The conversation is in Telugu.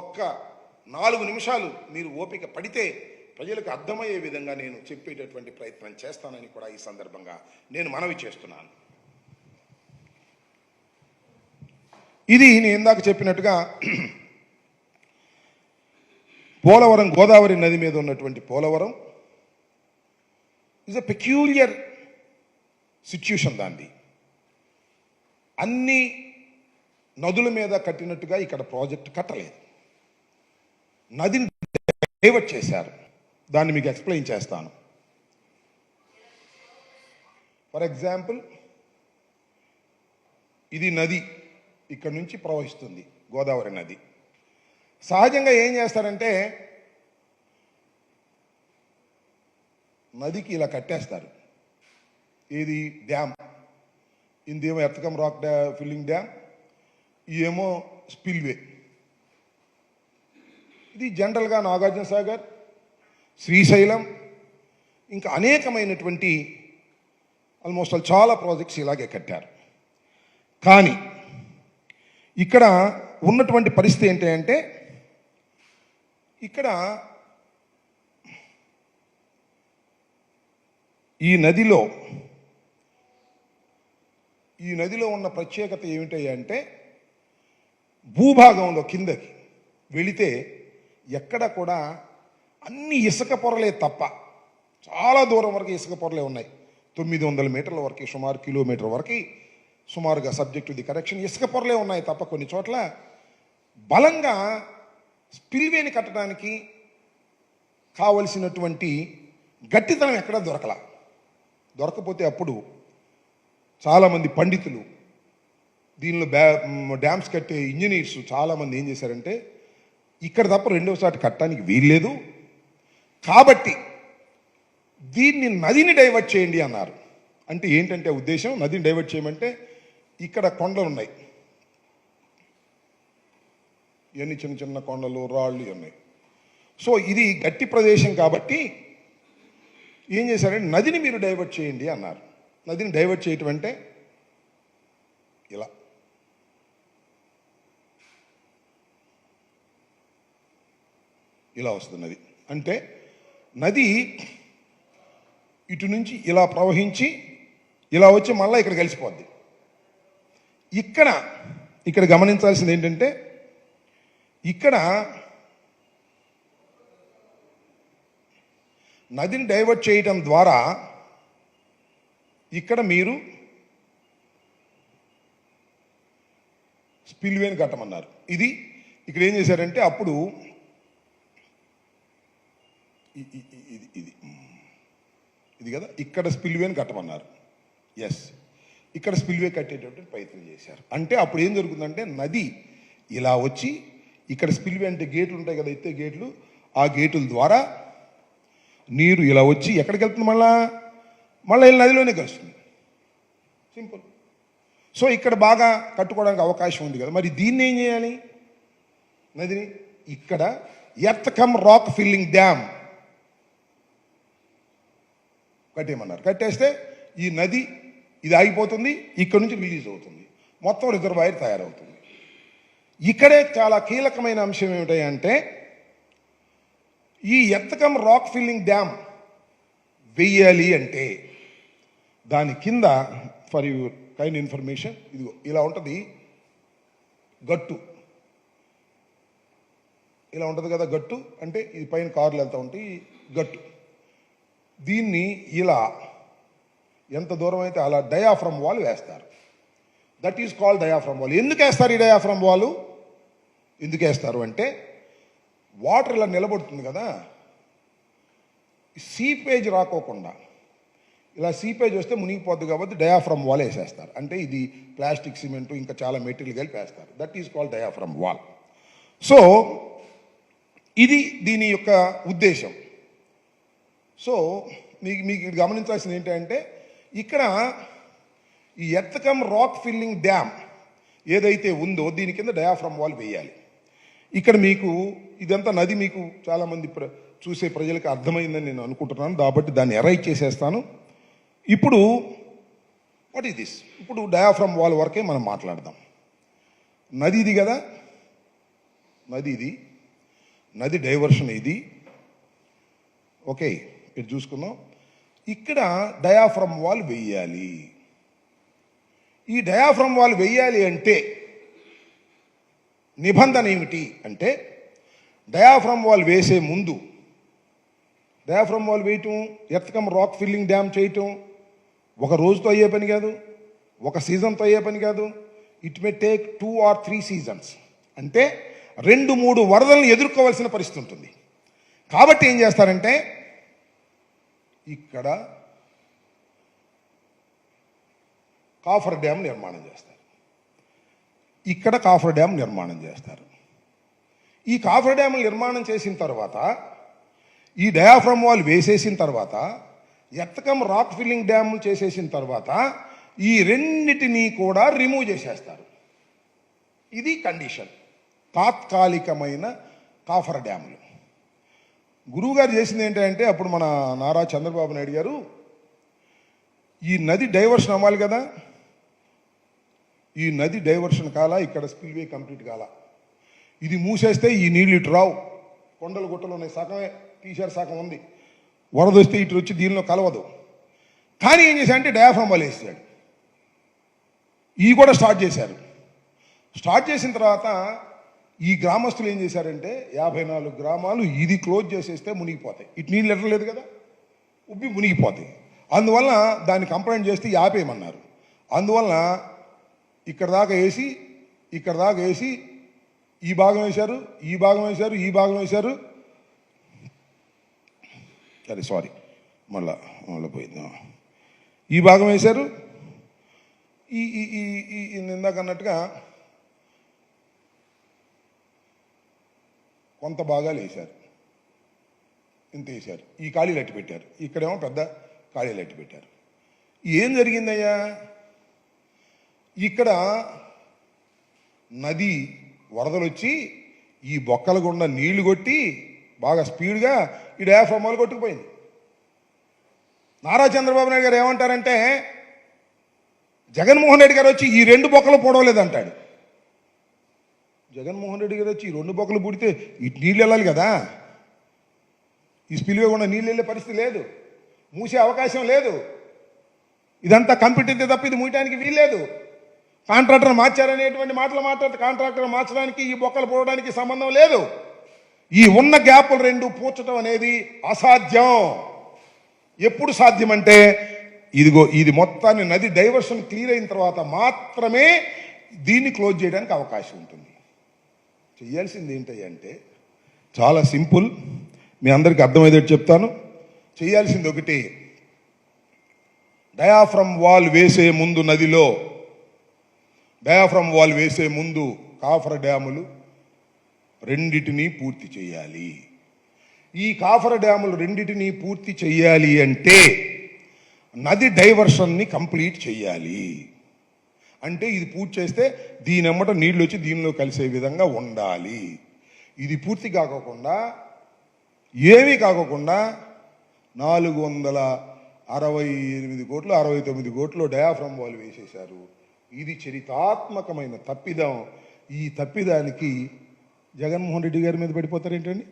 ఒక్క నాలుగు నిమిషాలు మీరు ఓపిక పడితే ప్రజలకు అర్థమయ్యే విధంగా నేను చెప్పేటటువంటి ప్రయత్నం చేస్తానని కూడా ఈ సందర్భంగా నేను మనవి చేస్తున్నాను. ఇది నేను ఇందాక చెప్పినట్టుగా పోలవరం గోదావరి నది మీద ఉన్నటువంటి Polavaram is a peculiar situation దాన్ని అన్ని నదుల మీద కట్టినట్టుగా ఇక్కడ ప్రాజెక్ట్ కట్టలేదు. నదిని డైవర్ట్ చేశారు. దాన్ని మీకు ఎక్స్ప్లెయిన్ చేస్తాను. ఫర్ ఎగ్జాంపుల్ ఇది నది ఇక్కడ నుంచి ప్రవహిస్తుంది గోదావరి నది. సహజంగా ఏం చేస్తారంటే నదికి ఇలా కట్టేస్తారు. ఇది డ్యామ్. ఇందేమో ఎత్తకం రాక్ డ్యా ఫిల్లింగ్ డ్యామ్. ఇదేమో స్పిల్వే. ఇది జనరల్గా నాగార్జున సాగర్ శ్రీశైలం ఇంకా అనేకమైనటువంటి ఆల్మోస్ట్ ఆల్ చాలా ప్రాజెక్ట్స్ ఇలాగే కట్టారు. కానీ ఇక్కడ ఉన్నటువంటి పరిస్థితి ఏంటి అంటే ఇక్కడ ఈ నదిలో ఈ నదిలో ఉన్న ప్రత్యేకత ఏమిటంటే అంటే భూభాగంలో కిందకి వెళితే ఎక్కడ కూడా అన్ని ఇసుక పొరలే తప్ప చాలా దూరం వరకు ఇసుక పొరలే ఉన్నాయి. తొమ్మిది వందల మీటర్ల వరకు సుమారు కిలోమీటర్ వరకు సుమారుగా సబ్జెక్ట్ ది కరెక్షన్ ఇసుక పొరలే ఉన్నాయి తప్ప కొన్ని చోట్ల. బలంగా స్పిల్వేని కట్టడానికి కావలసినటువంటి గట్టితనం ఎక్కడ దొరకల. దొరకపోతే అప్పుడు చాలామంది పండితులు దీనిలో బ్యా డ్యామ్స్ కట్టే ఇంజనీర్స్ చాలామంది ఏం చేశారంటే ఇక్కడ తప్ప రెండవసారి కట్టడానికి వీల్లేదు. కాబట్టి దీన్ని నదిని డైవర్ట్ చేయండి అన్నారు. అంటే ఏంటంటే ఉద్దేశం? నదిని డైవర్ట్ చేయమంటే ఇక్కడ కొండలు ఉన్నాయి. ఇవన్నీ చిన్న చిన్న కొండలు రాళ్ళు ఉన్నాయి. సో ఇది గట్టి ప్రదేశం కాబట్టి ఏం చేశారంటే నదిని మీరు డైవర్ట్ చేయండి అన్నారు. నదిని డైవర్ట్ చేయటం అంటే ఇలా. ఇలా వస్తుంది అంటే నది ఇటు నుంచి ఇలా ప్రవహించి ఇలా వచ్చి మళ్ళీ ఇక్కడ కలిసిపోద్ది. ఇక్కడ ఇక్కడ గమనించాల్సింది ఏంటంటే ఇక్కడ నదిని డైవర్ట్ చేయటం ద్వారా ఇక్కడ మీరు స్పిల్వేని కట్టమన్నారు. ఇది ఇక్కడ ఏం చేశారంటే అప్పుడు ఇది ఇది ఇది కదా? ఇక్కడ స్పిల్వేని కట్టమన్నారు. ఎస్ ఇక్కడ స్పిల్వే కట్టేటటువంటి ప్రయత్నం చేశారు. అంటే అప్పుడు ఏం జరుగుతుందంటే నది ఇలా వచ్చి ఇక్కడ స్పిల్వే అంటే గేట్లు ఉంటాయి కదా ఎత్తే గేట్లు ఆ గేటుల ద్వారా నీరు ఇలా వచ్చి ఎక్కడికి వెళ్తుంది మళ్ళా? మళ్ళీ నదిలోనే కలుస్తుంది. సింపుల్ సో ఇక్కడ బాగా కట్టుకోవడానికి అవకాశం ఉంది కదా. మరి దీన్ని ఏం చేయాలి? నదిని ఇక్కడ earth cum rock filling dam కట్టేయమన్నారు. కట్టేస్తే ఈ నది ఇది ఆగిపోతుంది ఇక్కడ నుంచి రిలీజ్ అవుతుంది. మొత్తం రిజర్వాయర్ తయారవుతుంది. ఇక్కడే చాలా కీలకమైన అంశం ఏమిటి అంటే ఈ ఎత్తకం రాక్ ఫిల్లింగ్ డ్యామ్ వెయ్యాలి అంటే దాని కింద ఫర్ యువర్ కైండ్ ఇన్ఫర్మేషన్ ఇది ఇలా ఉంటుంది గట్టు. ఇలా ఉంటుంది కదా గట్టు అంటే ఇది పైన కార్లు వెళ్తూ ఉంటాయి గట్టు. దీన్ని ఇలా ఎంత దూరం అయితే అలా డయాఫ్రమ్ వాల్ వేస్తారు. That is called diaphragm wall ఎందుకు వేస్తారు ఈ డయాఫ్రమ్ వాల్ ఎందుకు వేస్తారు అంటే వాటర్ ఇలా నిలబడుతుంది కదా. సీపేజ్ రాకోకుండా. ఇలా సీపేజ్ వస్తే మునిగిపోద్ది కాబట్టి డయాఫ్రమ్ వాల్ వేసేస్తారు. అంటే ఇది ప్లాస్టిక్ సిమెంట్ ఇంకా చాలా మెటీరియల్ కలిపి వేస్తారు. That is called diaphragm wall so ఇది దీని యొక్క ఉద్దేశం. సో మీకు మీకు ఇది గమనించాల్సింది ఏంటంటే ఇక్కడ ఈ ఎత్తకం రాక్ ఫిల్లింగ్ డ్యామ్ ఏదైతే ఉందో దీని కింద డయాఫ్రమ్ వాల్ వేయాలి. ఇక్కడ మీకు ఇదంతా నది మీకు చాలామంది ప్ర చూసే ప్రజలకు అర్థమైందని నేను అనుకుంటున్నాను. కాబట్టి దాన్ని ఎరైజ్ చేసేస్తాను. ఇప్పుడు వాట్ ఈస్ దిస్ ఇప్పుడు డయాఫ్రమ్ వాల్ వరకే మనం మాట్లాడదాం. నది ఇది కదా? నది ఇది నది డైవర్షన్ ఇది. ఓకే. ఇది చూసుకుందాం. ఇక్కడ డయాఫ్రమ్ వాల్ వెయ్యాలి. ఈ డయాఫ్రమ్ వాల్ వెయ్యాలి అంటే నిబంధన ఏమిటి అంటే డయాఫ్రమ్ వాల్ వేసే ముందు డయాఫ్రమ్ వాల్ వేయటం ఎత్తకం రాక్ ఫిల్లింగ్ డ్యామ్ చేయటం ఒక రోజుతో అయ్యే పని కాదు ఒక సీజన్తో అయ్యే పని కాదు. It may take two or three seasons అంటే రెండు మూడు వరదలను ఎదుర్కోవాల్సిన పరిస్థితి ఉంటుంది. కాబట్టి ఏం చేస్తారంటే ఇక్కడ కాఫర్ డ్యామ్ నిర్మాణం చేస్తారు. ఇక్కడ కాఫర్ డ్యామ్ నిర్మాణం చేస్తారు. ఈ కాఫర్ డ్యామ్ నిర్మాణం చేసిన తర్వాత ఈ డయాఫ్రమ్ వాల్ వేసేసిన తర్వాత ఎత్తకం రాక్ ఫిల్లింగ్ డ్యామ్ చేసేసిన తర్వాత ఈ రెండిటినీ కూడా రిమూవ్ చేసేస్తారు. ఇది కండిషన్. తాత్కాలికమైన కాఫర్ డ్యాములు. గురువుగారు చేసింది ఏంటంటే అప్పుడు మన నారా చంద్రబాబు నాయుడు గారు ఈ నది డైవర్షన్ అవ్వాలి కదా ఈ నది డైవర్షన్ కాల ఇక్కడ స్పిల్వే కంప్లీట్ కాల. ఇది మూసేస్తే ఈ నీళ్ళు ఇటు రావు. కొండలు గుట్టలు ఉన్నాయి సగమే తీశారు సగం ఉంది. వరద వస్తే ఇటు వచ్చి దీనిలో కలవదు. కానీ ఏం చేశాడంటే డయాఫ్రమ్ వాళ్ళు వేసాడు. ఈ కూడా స్టార్ట్ చేశారు. స్టార్ట్ చేసిన తర్వాత ఈ గ్రామస్తులు ఏం చేశారంటే యాభై నాలుగు గ్రామాలు ఇది క్లోజ్ చేసేస్తే మునిగిపోతాయి. ఇటు నీళ్ళు ఎట్టలేదు కదా? ఉబ్బి మునిగిపోతాయి. అందువల్ల దాన్ని కంప్లైంట్ చేస్తే ఆపేయమన్నారు. అందువల్ల ఇక్కడ దాకా వేసి ఇక్కడ దాకా వేసి ఈ భాగం వేశారు ఈ భాగం వేశారు ఈ భాగం వేశారు. సరే సారీ. మళ్ళా మళ్ళీ పోయింది. ఈ భాగం వేశారు. ఈ ఈ ఈ ఈ ఈ ఇందాక అన్నట్టుగా కొంత భాగాలు వేశారు. ఇంత వేశారు. ఈ ఖాళీలు అట్టి పెట్టారు. ఇక్కడేమో పెద్ద ఖాళీలు అట్టి పెట్టారు. ఏం జరిగిందయ్యా? ఇక్కడ నది వరదలు వచ్చి ఈ బొక్కల గుండా నీళ్ళు కొట్టి బాగా స్పీడ్గా ఈ డయాఫ్రమ్ కొట్టుకుపోయింది. నారా చంద్రబాబు నాయుడు గారు ఏమంటారంటే జగన్మోహన్ రెడ్డి గారు వచ్చి ఈ రెండు బొక్కలు పొడవలేదంటాడు. జగన్మోహన్ రెడ్డి గారు వచ్చి రెండు బొక్కలు పుడితే ఇటు నీళ్ళు వెళ్ళాలి కదా? ఈ స్పిల్వే కూడా నీళ్ళు వెళ్ళే పరిస్థితి లేదు. మూసే అవకాశం లేదు. ఇదంతా కంప్యూటర్తే తప్ప ఇది మూయటానికి వీల్లేదు కాంట్రాక్టర్ మార్చారనేటువంటి మాటలు మాట్లాడితే కాంట్రాక్టర్ మార్చడానికి ఈ బొక్కలు పోవడానికి సంబంధం లేదు. ఈ ఉన్న గ్యాపులు రెండు పూడ్చడం అనేది అసాధ్యం. ఎప్పుడు సాధ్యమంటే ఇదిగో ఇది మొత్తాన్ని నది డైవర్షన్ క్లియర్ అయిన తర్వాత మాత్రమే దీన్ని క్లోజ్ చేయడానికి అవకాశం ఉంటుంది. చేయాల్సింది ఏంటంటే చాలా సింపుల్. మీ అందరికీ అర్థమయ్యేటట్టు చెప్తాను. చేయాల్సింది ఒకటి. డయాఫ్రమ్ వాల్ వేసే ముందు నదిలో డయాఫ్రమ్ వాల్ వేసే ముందు కాఫర్ డ్యాములు రెండిటిని పూర్తి చేయాలి. ఈ కాఫర్ డ్యాములు రెండిటినీ పూర్తి చేయాలి అంటే నది డైవర్షన్ని కంప్లీట్ చేయాలి. అంటే ఇది పూర్తి చేస్తే దీని అమ్మట నీళ్ళు వచ్చి దీనిలో కలిసే విధంగా ఉండాలి. ఇది పూర్తి కాకోకుండా ఏమీ కాకోకుండా నాలుగు వందల అరవై ఎనిమిది కోట్లు అరవై తొమ్మిది కోట్లు డయాఫ్రమ్ వాల్ వేసేశారు. ఇది చరితాత్మకమైన తప్పిదం. ఈ తప్పిదానికి జగన్మోహన్ రెడ్డి గారి మీద పడిపోతారేంటండి?